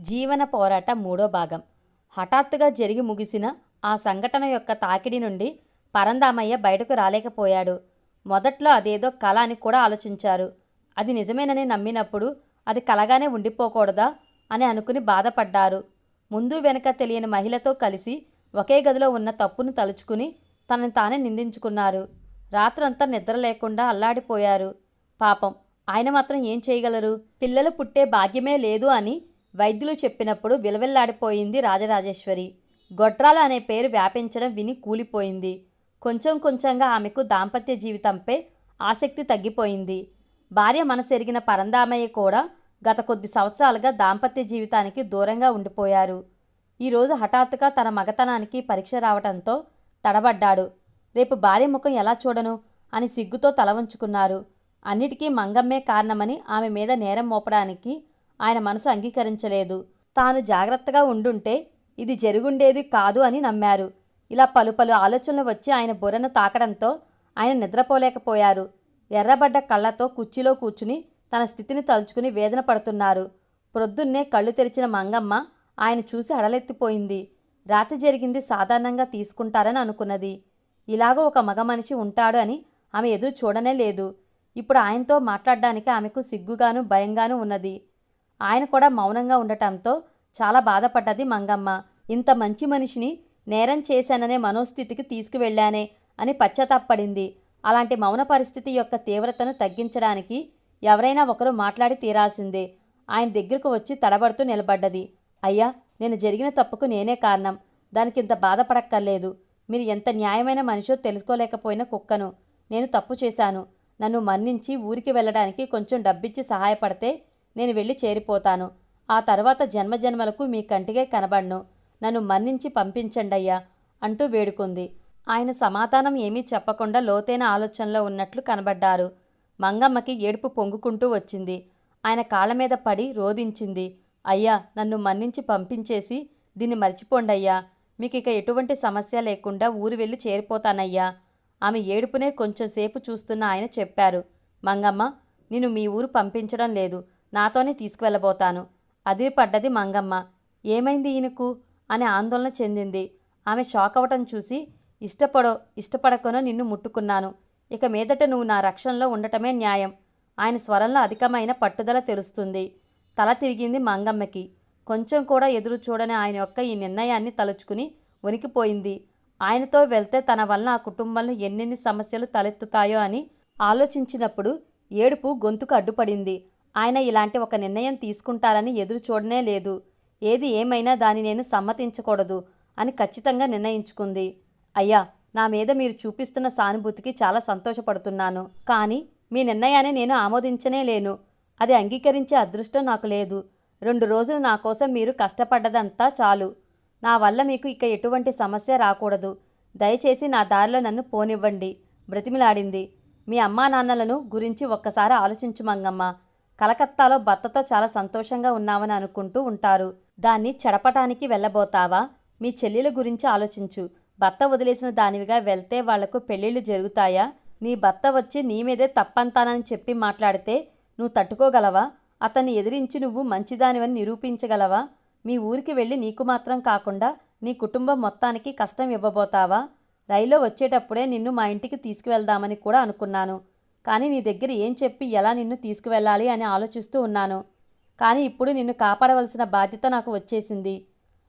జీవన పోరాట మూడో భాగం. హఠాత్తుగా జరిగి ముగిసిన ఆ సంఘటన యొక్క తాకిడి నుండి పరందామయ్య బయటకు రాలేకపోయాడు. మొదట్లో అదేదో కళ అని కూడా ఆలోచించారు. అది నిజమేనని నమ్మినప్పుడు అది కలగానే ఉండిపోకూడదా అని అనుకుని బాధపడ్డారు. ముందు వెనుక తెలియని మహిళతో కలిసి ఒకే గదిలో ఉన్న తప్పును తలుచుకుని తనని తానే నిందించుకున్నారు. రాత్రంతా నిద్ర లేకుండా అల్లాడిపోయారు. పాపం ఆయన మాత్రం ఏం చేయగలరు? పిల్లలు పుట్టే భాగ్యమే లేదు అని వైద్యులు చెప్పినప్పుడు విలవిల్లాడిపోయింది రాజరాజేశ్వరి. గొట్రాలు అనే పేరు వ్యాపించడం విని కూలిపోయింది. కొంచెం కొంచెంగా ఆమెకు దాంపత్య జీవితంపై ఆసక్తి తగ్గిపోయింది. భార్య మనసెరిగిన పరందామయ్య కూడా గత కొద్ది సంవత్సరాలుగా దాంపత్య జీవితానికి దూరంగా ఉండిపోయారు. ఈరోజు హఠాత్తుగా తన మగతనానికి పరీక్ష రావటంతో తడబడ్డాడు. రేపు భార్య ముఖం ఎలా చూడను? అని సిగ్గుతో తల వంచుకున్నారు అన్నిటికీ మంగమ్మే కారణమని ఆమె మీద నేరం మోపడానికి ఆయన మనసు అంగీకరించలేదు. తాను జాగ్రత్తగా ఉండుంటే ఇది జరుగుండేది కాదు అని నమ్మారు. ఇలా పలు పలు ఆలోచనలు వచ్చి ఆయన బుర్రను తాకడంతో ఆయన నిద్రపోలేకపోయారు. ఎర్రబడ్డ కళ్ళతో కుర్చీలో కూర్చుని తన స్థితిని తలుచుకుని వేదన పడుతున్నారు. ప్రొద్దున్నే కళ్ళు తెరిచిన మంగమ్మ ఆయన చూసి అడలెత్తిపోయింది. రాత్రి జరిగింది సాధారణంగా తీసుకుంటారని అనుకున్నది. ఇలాగో ఒక మగ మనిషి ఉంటాడు అని ఆమె ఎదురు చూడనే లేదు. ఇప్పుడు ఆయనతో మాట్లాడడానికి ఆమెకు సిగ్గుగాను భయంగాను ఉన్నది. ఆయన కూడా మౌనంగా ఉండటంతో చాలా బాధపడ్డది మంగమ్మ. ఇంత మంచి మనిషిని నేరం చేశాననే మనోస్థితికి తీసుకువెళ్ళానే అని పశ్చాత్తాపడింది. అలాంటి మౌన పరిస్థితి యొక్క తీవ్రతను తగ్గించడానికి ఎవరైనా ఒకరు మాట్లాడి తీరాల్సిందే. ఆయన దగ్గరకు వచ్చి తడబడుతూ నిలబడ్డది. అయ్యా నేను జరిగిన తప్పుకు నేనే కారణం. దానికి ఇంత బాధపడక్కర్లేదు. మీరు ఎంత న్యాయమైన మనిషో తెలుసుకోలేకపోయిన కుక్కను. నేను తప్పు చేశాను. నన్ను మన్నించి ఊరికి వెళ్ళడానికి కొంచెం డబ్బిచ్చి సహాయపడితే నేను వెళ్ళి చేరిపోతాను. ఆ తర్వాత జన్మజన్మలకు మీ కంటికే కనబడ్ను. నన్ను మన్నించి పంపించండయ్యా అంటూ వేడుకుంది. ఆయన సమాధానం ఏమీ చెప్పకుండా లోతైన ఆలోచనలో ఉన్నట్లు కనబడ్డారు. మంగమ్మకి ఏడుపు పొంగుకుంటూ వచ్చింది. ఆయన కాళ్ళ మీద పడి రోధించింది. అయ్యా నన్ను మన్నించి పంపించేసి దీన్ని మర్చిపోండయ్యా. మీకు ఇక ఎటువంటి సమస్య లేకుండా ఊరు వెళ్ళి చేరిపోతానయ్యా. ఆమె ఏడుపునే కొంచెం సేపు చూస్తున్న ఆయన చెప్పారు. మంగమ్మ నేను మీ ఊరు పంపించడం లేదు. నాతోనే తీసుకువెళ్ళబోతాను. అదిరిపడ్డది మంగమ్మ. ఏమైంది ఈయనకు? అని ఆందోళన చెందింది. ఆమె షాక్ అవటం చూసి ఇష్టపడో ఇష్టపడకనో నిన్ను ముట్టుకున్నాను. ఇక మీదట నువ్వు నా రక్షణలో ఉండటమే న్యాయం. ఆయన స్వరంలో అధికమైన పట్టుదల తెలుస్తుంది. తల తిరిగింది మంగమ్మకి. కొంచెం కూడా ఎదురు చూడని ఆయన యొక్క ఈ నిర్ణయాన్ని తలుచుకుని వణికిపోయింది. ఆయనతో వెళ్తే తన వలన ఆ కుటుంబంలో ఎన్నెన్ని సమస్యలు తలెత్తుతాయో అని ఆలోచించినప్పుడు ఏడుపు గొంతుకు అడ్డుపడింది. ఆయన ఇలాంటి ఒక నిర్ణయం తీసుకుంటారని ఎదురు చూడనే లేదు. ఏది ఏమైనా దాన్ని నేను సమ్మతించకూడదు అని ఖచ్చితంగా నిర్ణయించుకుంది. అయ్యా నా మీద మీరు చూపిస్తున్న సానుభూతికి చాలా సంతోషపడుతున్నాను. కానీ మీ నిర్ణయాన్ని నేను ఆమోదించనే లేను. అది అంగీకరించే అదృష్టం నాకు లేదు. రెండు రోజులు నా కోసం మీరు కష్టపడ్డదంతా చాలు. నా వల్ల మీకు ఇక ఎటువంటి సమస్య రాకూడదు. దయచేసి నా దారిలో నన్ను పోనివ్వండి. బ్రతిమిలాడింది. మీ అమ్మా నాన్నలను గురించి ఒక్కసారి ఆలోచించు మంగమ్మ. కలకత్తాలో భర్తతో చాలా సంతోషంగా ఉన్నావని అనుకుంటూ ఉంటారు. దాన్ని చెడపటానికి వెళ్ళబోతావా? మీ చెల్లెల గురించి ఆలోచించు. భర్త వదిలేసిన దానివిగా వెళ్తే వాళ్ళకు పెళ్ళిళ్ళు జరుగుతాయా? నీ భర్త వచ్చి నీ మీదే తప్పంతానని చెప్పి మాట్లాడితే నువ్వు తట్టుకోగలవా? అతన్ని ఎదిరించి నువ్వు మంచిదానివని నిరూపించగలవా? మీ ఊరికి వెళ్ళి నీకు మాత్రం కాకుండా నీ కుటుంబం మొత్తానికి కష్టం ఇవ్వబోతావా? రైల్లో వచ్చేటప్పుడే నిన్ను మా ఇంటికి తీసుకువెళ్దామని కూడా అనుకున్నాను. కానీ నీ దగ్గర ఏం చెప్పి ఎలా నిన్ను తీసుకువెళ్ళాలి అని ఆలోచిస్తూ ఉన్నాను. కానీ ఇప్పుడు నిన్ను కాపాడవలసిన బాధ్యత నాకు వచ్చేసింది.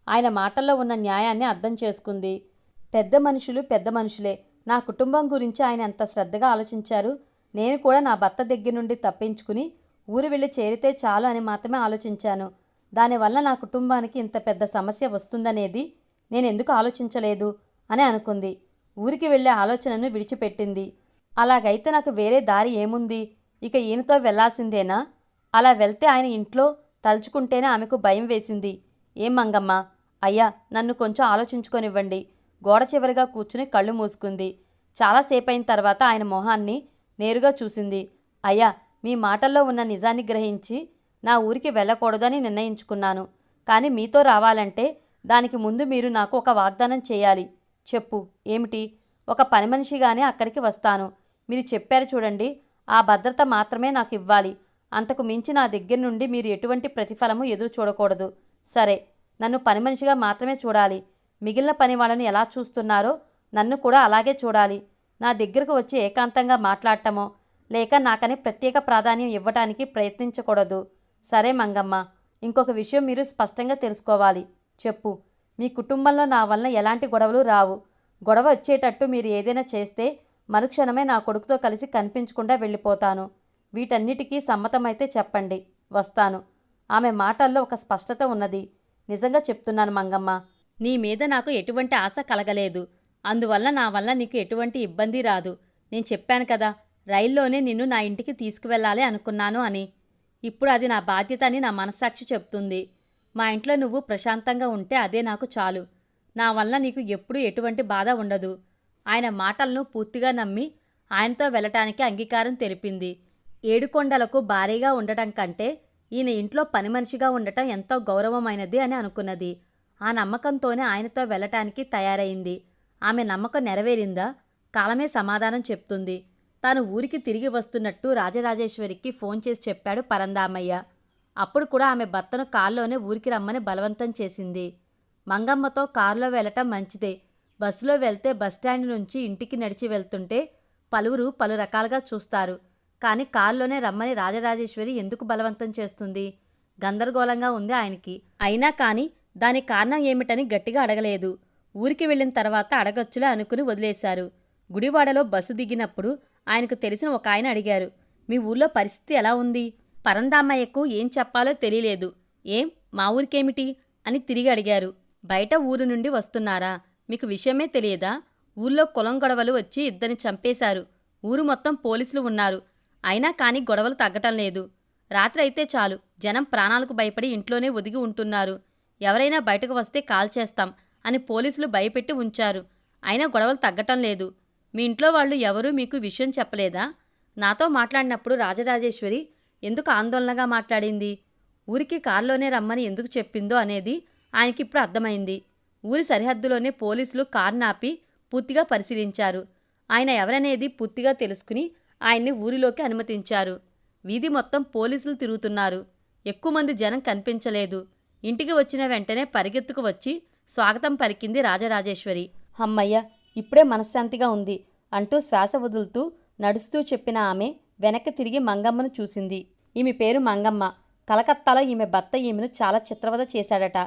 ఆయన మాటల్లో ఉన్న న్యాయాన్ని అర్థం చేసుకుంది. పెద్ద మనుషులు పెద్ద మనుషులే. నా కుటుంబం గురించి ఆయన ఎంత శ్రద్ధగా ఆలోచించారు? నేను కూడా నా భర్త దగ్గర నుండి తప్పించుకుని ఊరు వెళ్ళి చేరితే చాలు అని మాత్రమే ఆలోచించాను. దానివల్ల నా కుటుంబానికి ఇంత పెద్ద సమస్య వస్తుందనేది నేను ఎందుకు ఆలోచించలేదు? అని అనుకుంది. ఊరికి వెళ్ళే ఆలోచనను విడిచిపెట్టింది. అలాగైతే నాకు వేరే దారి ఏముంది? ఇక ఈయనతో వెళ్ళాల్సిందేనా? అలా వెళ్తే ఆయన ఇంట్లో తలుచుకుంటేనే ఆమెకు భయం వేసింది. ఏం మంగమ్మ? అయ్యా నన్ను కొంచెం ఆలోచించుకొనివ్వండి. గోడ చివరిగా కూర్చుని కళ్ళు మూసుకుంది. చాలాసేపు అయిన తర్వాత ఆయన మొహాన్ని నేరుగా చూసింది. అయ్యా మీ మాటల్లో ఉన్న నిజాన్ని గ్రహించి నా ఊరికి వెళ్ళకూడదని నిర్ణయించుకున్నాను. కానీ మీతో రావాలంటే దానికి ముందు మీరు నాకు ఒక వాగ్దానం చేయాలి. చెప్పు ఏమిటి? ఒక పని మనిషిగానే అక్కడికి వస్తాను. మీరు చెప్పారు చూడండి ఆ భద్రత మాత్రమే నాకు ఇవ్వాలి. అంతకు మించి నా దగ్గర నుండి మీరు ఎటువంటి ప్రతిఫలము ఎదురు చూడకూడదు. సరే నన్ను పని మనిషిగా మాత్రమే చూడాలి. మిగిలిన పని వాళ్ళని ఎలా చూస్తున్నారో నన్ను కూడా అలాగే చూడాలి. నా దగ్గరకు వచ్చి ఏకాంతంగా మాట్లాడటమో లేక నాకని ప్రత్యేక ప్రాధాన్యం ఇవ్వటానికి ప్రయత్నించకూడదు. సరే మంగమ్మ ఇంకొక విషయం మీరు స్పష్టంగా తెలుసుకోవాలి. చెప్పు మీ కుటుంబంలో నా వలన ఎలాంటి గొడవలు రావు. గొడవ వచ్చేటట్టు మీరు ఏదైనా చేస్తే మరుక్షణమే నా కొడుకుతో కలిసి కనిపించకుండా వెళ్ళిపోతాను. వీటన్నిటికీ సమ్మతమైతే చెప్పండి. వస్తాను. ఆమె మాటల్లో ఒక స్పష్టత ఉన్నది. నిజంగా చెప్తున్నాను మంగమ్మ. నీ మీద నాకు ఎటువంటి ఆశ కలగలేదు. అందువల్ల నా వల్ల నీకు ఎటువంటి ఇబ్బంది రాదు. నేను చెప్పాను కదా రైల్లోనే నిన్ను నా ఇంటికి తీసుకువెళ్ళాలి అనుకున్నాను అని. ఇప్పుడు అది నా బాధ్యత అని నా మనస్సాక్షి చెప్తుంది. మా ఇంట్లో నువ్వు ప్రశాంతంగా ఉంటే అదే నాకు చాలు. నా వల్ల నీకు ఎప్పుడూ ఎటువంటి బాధ ఉండదు. ఆయన మాటలను పూర్తిగా నమ్మి ఆయనతో వెళ్ళటానికి అంగీకారం తెలిపింది. ఏడుకొండలకు భారీగా ఉండటం కంటే ఈయన ఇంట్లో పని మనిషిగా ఉండటం ఎంతో గౌరవమైనది అని అనుకున్నది. ఆ నమ్మకంతోనే ఆయనతో వెళ్ళటానికి తయారైంది. ఆమె నమ్మకం నెరవేరిందా? కాలమే సమాధానం చెప్తుంది. తాను ఊరికి తిరిగి వస్తున్నట్టు రాజరాజేశ్వరికి ఫోన్ చేసి చెప్పాడు పరందామయ్య అప్పుడు కూడా ఆమె భర్తను కారులోనే ఊరికి రమ్మని బలవంతం చేసింది. మంగమ్మతో కారులో వెళ్ళటం మంచిదే. బస్సులో వెళ్తే బస్టాండ్ నుంచి ఇంటికి నడిచి వెళ్తుంటే పలువురు పలు రకాలుగా చూస్తారు. కానీ కారులోనే రమ్మని రాజరాజేశ్వరి ఎందుకు బలవంతం చేస్తుంది? గందరగోళంగా ఉంది ఆయనకి. అయినా కానీ దాని కారణం ఏమిటని గట్టిగా అడగలేదు. ఊరికి వెళ్ళిన తర్వాత అడగచ్చులే అనుకుని వదిలేశారు. గుడివాడలో బస్సు దిగినప్పుడు ఆయనకు తెలిసిన ఒక ఆయన అడిగారు మీ ఊర్లో పరిస్థితి ఎలా ఉంది? పరందామయ్యకు ఏం చెప్పాలో తెలియలేదు. ఏం? మా ఊరికేమిటి? అని తిరిగి అడిగారు. బయట ఊరు నుండి వస్తున్నారా? మీకు విషయమే తెలియదా? ఊళ్ళో కులం గొడవలు వచ్చి ఇద్దరిని చంపేశారు. ఊరు మొత్తం పోలీసులు ఉన్నారు. అయినా కానీ గొడవలు తగ్గటం లేదు. రాత్రి అయితే చాలు. జనం ప్రాణాలకు భయపడి ఇంట్లోనే ఒదిగి ఉంటున్నారు. ఎవరైనా బయటకు వస్తే కాల్ చేస్తాం అని పోలీసులు భయపెట్టి ఉంచారు. అయినా గొడవలు తగ్గటం లేదు. మీ ఇంట్లో వాళ్ళు ఎవరూ మీకు విషయం చెప్పలేదా? నాతో మాట్లాడినప్పుడు రాజరాజేశ్వరి ఎందుకు ఆందోళనగా మాట్లాడింది? ఊరికి కారులోనే రమ్మని ఎందుకు చెప్పిందో అనేది ఆయనకిప్పుడు అర్థమైంది. ఊరి సరిహద్దులోనే పోలీసులు కార్నాపి పూర్తిగా పరిశీలించారు. ఆయన ఎవరనేది పూర్తిగా తెలుసుకుని ఆయన్ని ఊరిలోకి అనుమతించారు. వీధి మొత్తం పోలీసులు తిరుగుతున్నారు. ఎక్కువ మంది జనం కనిపించలేదు. ఇంటికి వచ్చిన వెంటనే పరిగెత్తుకు వచ్చి స్వాగతం పలికింది రాజరాజేశ్వరి. అమ్మయ్య ఇప్పుడే మనశ్శాంతిగా ఉంది అంటూ శ్వాస వదులుతూ నడుస్తూ చెప్పిన ఆమె వెనక్కి తిరిగి మంగమ్మను చూసింది. ఈమె పేరు మంగమ్మ. కలకత్తాలో ఈమె భర్త ఈమెను చాలా చిత్రవద చేశాడట.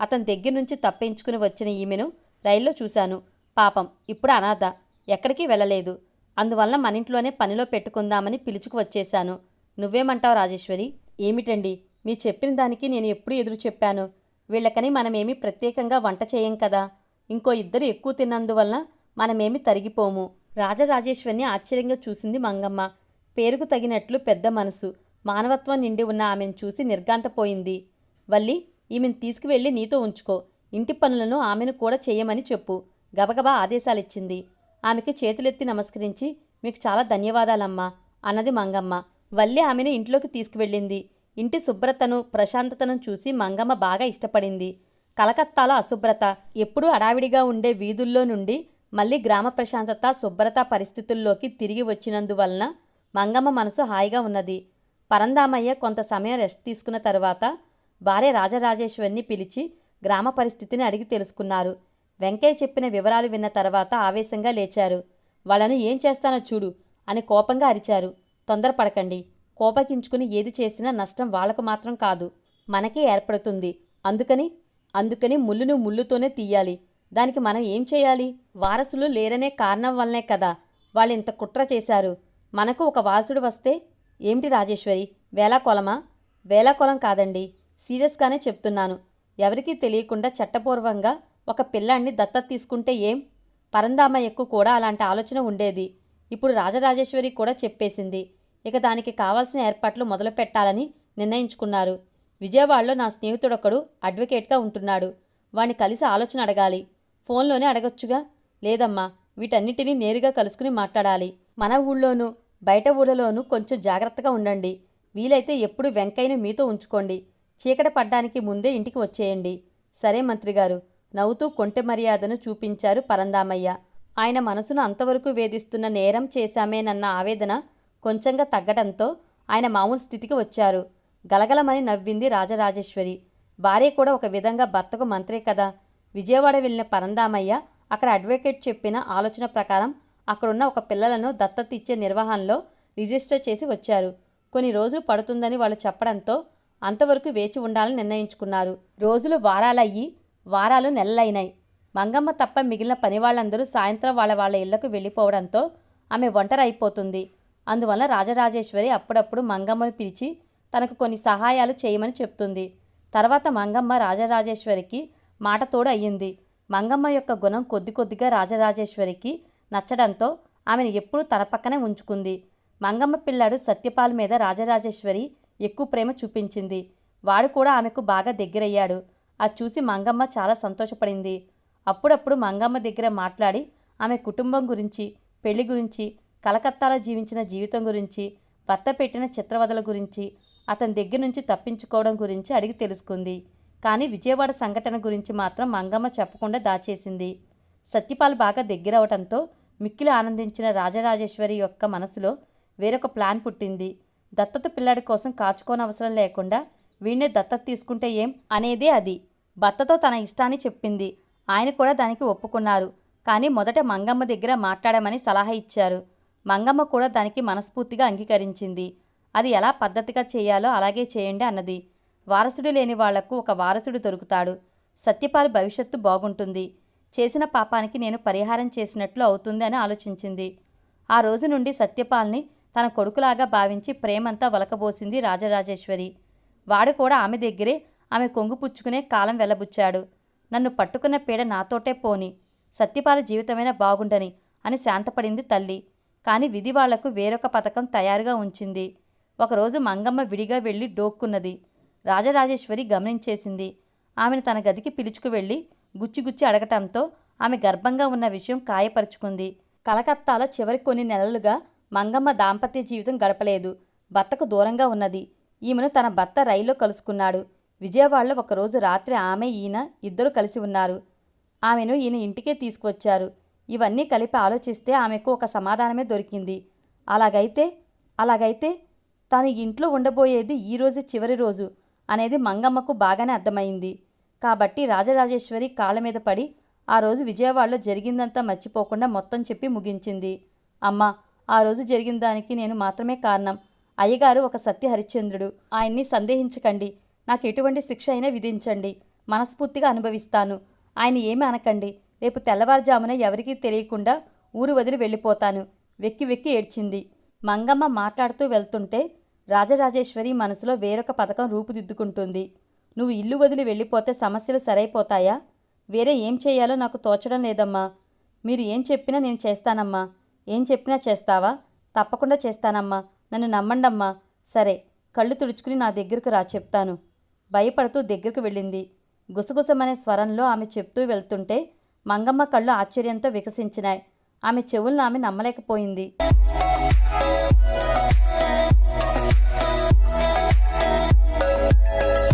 అతని దగ్గర నుంచి తప్పించుకుని వచ్చిన ఈమెను రైల్లో చూశాను. పాపం ఇప్పుడు అనాథ ఎక్కడికి వెళ్ళలేదు. అందువల్ల మన ఇంట్లోనే పనిలో పెట్టుకుందామని పిలుచుకు వచ్చేశాను. నువ్వేమంటావు రాజేశ్వరి? ఏమిటండి? మీ చెప్పిన దానికి నేను ఎప్పుడు ఎదురు చెప్పాను. వీళ్ళకని మనమేమి ప్రత్యేకంగా వంట చేయం కదా. ఇంకో ఇద్దరు ఎక్కువ తిన్నందువలన మనమేమి తరిగిపోము. రాజరాజేశ్వరిని ఆశ్చర్యంగా చూసింది మంగమ్మ. పేరుకు తగినట్లు పెద్ద మనసు మానవత్వం నిండి ఉన్న ఆమెను చూసి నిర్గాంతపోయింది వల్లి ఈమెను తీసుకువెళ్ళి నీతో ఉంచుకో. ఇంటి పనులను ఆమెను కూడా చేయమని చెప్పు. గబగబా ఆదేశాలిచ్చింది. ఆమెకి చేతులెత్తి నమస్కరించి మీకు చాలా ధన్యవాదాలమ్మా అన్నది మంగమ్మ. వల్లి ఆమెను ఇంట్లోకి తీసుకువెళ్ళింది. ఇంటి శుభ్రతను ప్రశాంతతను చూసి మంగమ్మ బాగా ఇష్టపడింది. కలకత్తాలో అశుభ్రత ఎప్పుడూ అడావిడిగా ఉండే వీధుల్లో నుండి మళ్ళీ గ్రామ ప్రశాంతత శుభ్రత పరిస్థితుల్లోకి తిరిగి వచ్చినందువలన మంగమ్మ మనసు హాయిగా ఉన్నది. పరందామయ్య కొంత సమయం రెస్ట్ తీసుకున్న తరువాత భార్య రాజరాజేశ్వరిని పిలిచి గ్రామ పరిస్థితిని అడిగి తెలుసుకున్నారు. వెంకయ్య చెప్పిన వివరాలు విన్న తర్వాత ఆవేశంగా లేచారు. వాళ్ళను ఏం చేస్తానో చూడు అని కోపంగా అరిచారు. తొందరపడకండి. కోపగించుకుని ఏది చేసినా నష్టం వాళ్ళకు మాత్రం కాదు. మనకే ఏర్పడుతుంది. అందుకని అందుకని ముళ్ళును ముళ్ళుతోనే తీయాలి. దానికి మనం ఏం చేయాలి? వారసులు లేరనే కారణం వల్లనే కదా వాళ్ళు ఇంత కుట్ర చేశారు. మనకు ఒక వారసుడు వస్తే ఏమిటి రాజేశ్వరి? వేలాకొలమా వేలాకొలం కాదండి. సీరియస్గానే చెప్తున్నాను. ఎవరికీ తెలియకుండా చట్టపూర్వంగా ఒక పిల్లాన్ని దత్తత తీసుకుంటే ఏం? పరందామయ్యకు కూడా అలాంటి ఆలోచన ఉండేది. ఇప్పుడు రాజరాజేశ్వరి కూడా చెప్పేసింది. ఇక దానికి కావాల్సిన ఏర్పాట్లు మొదలు పెట్టాలని నిర్ణయించుకున్నారు. విజయవాడలో నా స్నేహితుడొకడు అడ్వకేట్గా ఉంటున్నాడు. వాణ్ణి కలిసి ఆలోచన అడగాలి. ఫోన్లోనే అడగొచ్చుగా? లేదమ్మా వీటన్నిటినీ నేరుగా కలుసుకుని మాట్లాడాలి. మన ఊళ్ళోనూ బయట ఊళ్ళలోనూ కొంచెం జాగ్రత్తగా ఉండండి. వీలైతే ఎప్పుడు వెంకయ్యను మీతో ఉంచుకోండి. చీకట పడ్డానికి ముందే ఇంటికి వచ్చేయండి. సరే మంత్రిగారు. నవ్వుతూ కొంటె మర్యాదను చూపించారు పరందామయ్య. ఆయన మనసును అంతవరకు వేధిస్తున్న నేరం చేశామేనన్న ఆవేదన కొంచెంగా తగ్గడంతో ఆయన మామూలు స్థితికి వచ్చారు. గలగలమని నవ్వింది రాజరాజేశ్వరి. భార్య కూడా ఒక విధంగా భర్తకు మంత్రే కదా. విజయవాడ వెళ్ళిన పరందామయ్య అక్కడ అడ్వకేట్ చెప్పిన ఆలోచన ప్రకారం అక్కడున్న ఒక పిల్లలను దత్తత ఇచ్చే నిర్వహణలో రిజిస్టర్ చేసి వచ్చారు. కొన్ని రోజులు పడుతుందని వాళ్ళు చెప్పడంతో అంతవరకు వేచి ఉండాలని నిర్ణయించుకున్నారు. రోజులు వారాలయ్యి వారాలు నెలలైనాయి. మంగమ్మ తప్ప మిగిలిన పని వాళ్ళందరూ సాయంత్రం వాళ్ళ వాళ్ళ ఇళ్ళకు వెళ్ళిపోవడంతో ఆమె ఒంటరి అయిపోతుంది అందువల్ల రాజరాజేశ్వరి అప్పుడప్పుడు మంగమ్మను పిలిచి తనకు కొన్ని సహాయాలు చేయమని చెప్తుంది. తర్వాత మంగమ్మ రాజరాజేశ్వరికి మాటతోడు అయ్యింది. మంగమ్మ యొక్క గుణం కొద్ది కొద్దిగా రాజరాజేశ్వరికి నచ్చడంతో ఆమెను ఎప్పుడూ తన పక్కనే ఉంచుకుంది. మంగమ్మ పిల్లాడు సత్యపాల్ మీద రాజరాజేశ్వరి ఎక్కువ ప్రేమ చూపించింది. వాడు కూడా ఆమెకు బాగా దగ్గరయ్యాడు. అది చూసి మంగమ్మ చాలా సంతోషపడింది. అప్పుడప్పుడు మంగమ్మ దగ్గర మాట్లాడి ఆమె కుటుంబం గురించి పెళ్ళి గురించి కలకత్తాలో జీవించిన జీవితం గురించి భర్త పెట్టిన చిత్రవదల గురించి అతని దగ్గర నుంచి తప్పించుకోవడం గురించి అడిగి తెలుసుకుంది. కానీ విజయవాడ సంఘటన గురించి మాత్రం మంగమ్మ చెప్పకుండా దాచేసింది. సత్యపాల్ బాగా దగ్గరవటంతో మిక్కిలి ఆనందించిన రాజరాజేశ్వరి యొక్క మనసులో వేరొక ప్లాన్ పుట్టింది. దత్తత పిల్లాడి కోసం కాచుకోనవసరం లేకుండా వీణ్ణే దత్తత తీసుకుంటే ఏం? అనేదే అది. భర్తతో తన ఇష్టాన్ని చెప్పింది. ఆయన కూడా దానికి ఒప్పుకున్నారు. కానీ మొదట మంగమ్మ దగ్గర మాట్లాడమని సలహా ఇచ్చారు. మంగమ్మ కూడా దానికి మనస్ఫూర్తిగా అంగీకరించింది. అది ఎలా పద్ధతిగా చేయాలో అలాగే చేయండి అన్నది. వారసుడు లేని వాళ్ళకు ఒక వారసుడు దొరుకుతాడు. సత్యపాల్ భవిష్యత్తు బాగుంటుంది. చేసిన పాపానికి నేను పరిహారం చేసినట్లు అవుతుంది అని ఆలోచించింది. ఆ రోజు నుండి సత్యపాల్ని తన కొడుకులాగా భావించి ప్రేమంతా వలకబోసింది రాజరాజేశ్వరి. వాడు కూడా ఆమె దగ్గరే ఆమె కొంగు పుచ్చుకునే కాలం వెళ్ళబుచ్చాడు నన్ను పట్టుకున్న పీడ నాతోటే పోని. సత్యపాల జీవితమైన బాగుండని అని శాంతపడింది తల్లి. కానీ విధి వాళ్ళకు వేరొక పథకం తయారుగా ఉంచింది. ఒకరోజు మంగమ్మ విడిగా వెళ్ళి డోక్కున్నది. రాజరాజేశ్వరి గమనించేసింది. ఆమెను తన గదికి పిలుచుకు వెళ్ళి గుచ్చిగుచ్చి అడగటంతో ఆమె గర్భంగా ఉన్న విషయం కాయపరుచుకుంది. కలకత్తాలో చివరి కొన్ని నెలలుగా మంగమ్మ దాంపత్య జీవితం గడపలేదు. భర్తకు దూరంగా ఉన్నది. ఈమెను తన భర్త రైల్లో కలుసుకున్నాడు. విజయవాడలో ఒకరోజు రాత్రి ఆమె ఈయన ఇద్దరు కలిసి ఉన్నారు. ఆమెను ఈయన ఇంటికే తీసుకొచ్చారు ఇవన్నీ కలిపి ఆలోచిస్తే ఆమెకు ఒక సమాధానమే దొరికింది. అలాగైతే అలాగైతే తాను ఇంట్లో ఉండబోయేది ఈ రోజు చివరి రోజు అనేది మంగమ్మకు బాగానే అర్థమైంది. కాబట్టి రాజరాజేశ్వరి కాళ్ళ మీద పడి ఆ రోజు విజయవాడలో జరిగిందంతా మర్చిపోకుండా మొత్తం చెప్పి ముగించింది. అమ్మా ఆ రోజు జరిగిన దానికి నేను మాత్రమే కారణం. అయ్యగారు ఒక సత్య హరిశ్చంద్రుడు ఆయన్ని సందేహించకండి. నాకు ఎటువంటి శిక్ష అయినా విధించండి. మనస్ఫూర్తిగా అనుభవిస్తాను. ఆయన ఏమి అనకండి. రేపు తెల్లవారుజామున ఎవరికీ తెలియకుండా ఊరు వదిలి వెళ్ళిపోతాను. వెక్కి వెక్కి ఏడ్చింది. మంగమ్మ మాట్లాడుతూ వెళ్తుంటే రాజరాజేశ్వరి మనసులో వేరొక పథకం రూపుదిద్దుకుంటుంది. నువ్వు ఇల్లు వదిలి వెళ్ళిపోతే సమస్యలు సరైపోతాయా? వేరే ఏం చేయాలో నాకు తోచడం లేదమ్మా. మీరు ఏం చెప్పినా నేను చేస్తానమ్మా. ఏం చెప్పినా చేస్తావా? తప్పకుండా చేస్తానమ్మా. నన్ను నమ్మండమ్మా. సరే కళ్ళు తుడుచుకుని నా దగ్గరకు రా చెప్తాను. భయపడుతూ దగ్గరకు వెళ్ళింది. గుసగుసమనే స్వరంలో ఆమె చెప్తూ వెళ్తుంటే మంగమ్మ కళ్ళు ఆశ్చర్యంతో వికసించినాయి. ఆమె చెవులను ఆమె నమ్మలేకపోయింది.